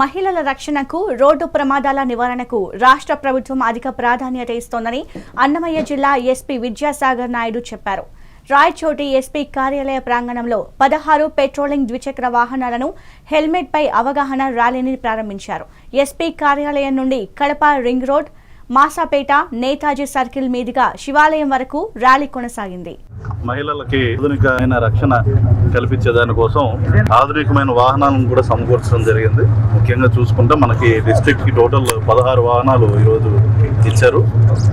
మహిళల రక్షణకు రోడ్డు ప్రమాదాల నివారణకు రాష్ట్ర ప్రభుత్వం అధిక ప్రాధాన్యత ఇస్తోందని అన్నమయ్య జిల్లా ఎస్పీ విద్యాసాగర్ నాయుడు చెప్పారు. రాయచోటి ఎస్పీ కార్యాలయ ప్రాంగణంలో పదహారు పెట్రోలింగ్ ద్విచక్ర వాహనాలను హెల్మెట్ పై అవగాహన ర్యాలీని ప్రారంభించారు. ఎస్పీ కార్యాలయం నుండి Kadapa ring road Masapeta Netaji circle మీదుగా శివాలయం వరకు ర్యాలీ కొనసాగింది. మహిళలకి ఆధునికమైన రక్షణ కల్పించే దానికోసం ఆధునికమైన వాహనాలను కూడా సమకూర్చడం జరిగింది. ముఖ్యంగా చూసుకుంటే మనకి డిస్ట్రిక్ట్కి టోటల్ పదహారు వాహనాలు ఈరోజు ఇచ్చారు.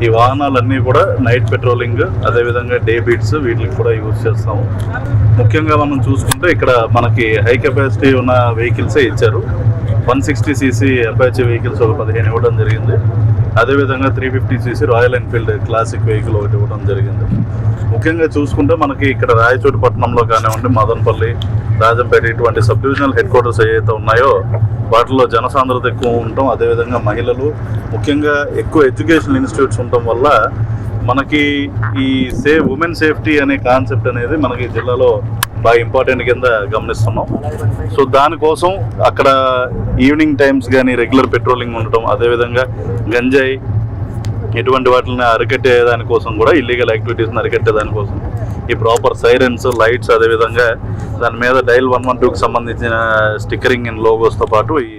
ఈ వాహనాలన్నీ కూడా నైట్ పెట్రోలింగ్ అదేవిధంగా డే బీట్స్ వీటికి కూడా యూజ్ చేస్తాము. ముఖ్యంగా మనం చూసుకుంటే ఇక్కడ మనకి హై కెపాసిటీ ఉన్న వెహికల్సే ఇచ్చారు. One sixty CC Apache vehicles ఒక పదిహేను ఇవ్వడం జరిగింది. అదేవిధంగా three fifty CC Royal Enfield Classic vehicle ఒకటి ఇవ్వడం జరిగింది. ముఖ్యంగా చూసుకుంటే మనకి ఇక్కడ రాయచోటి పట్టణంలో కానివ్వండి మదనపల్లి రాజంపేట ఇటువంటి సబ్ డివిజనల్ హెడ్ క్వార్టర్స్ ఏవైతే ఉన్నాయో వాటిలో జనసాంద్రత ఎక్కువ ఉండటం అదేవిధంగా మహిళలు ముఖ్యంగా ఎక్కువ ఎడ్యుకేషన్ ఇన్స్టిట్యూట్స్ ఉండటం వల్ల మనకి ఈ సేఫ్ ఉమెన్ సేఫ్టీ అనే కాన్సెప్ట్ అనేది మనకి జిల్లాలో బాగా ఇంపార్టెంట్ కింద గమనిస్తున్నాం. సో దానికోసం అక్కడ ఈవినింగ్ టైమ్స్ కానీ రెగ్యులర్ పెట్రోలింగ్ ఉండటం అదేవిధంగా గంజాయి ఎటువంటి వాటిని అరికట్టే దానికోసం కూడా ఇల్లీగల్ యాక్టివిటీస్ని అరికట్టే దానికోసం. ఈ ప్రాపర్ సైరన్స్ లైట్స్ అదేవిధంగా దాని మీద డైల్ వన్ వన్ టూకి సంబంధించిన స్టిక్కరింగ్ అండ్ లోగోస్తో పాటు ఈ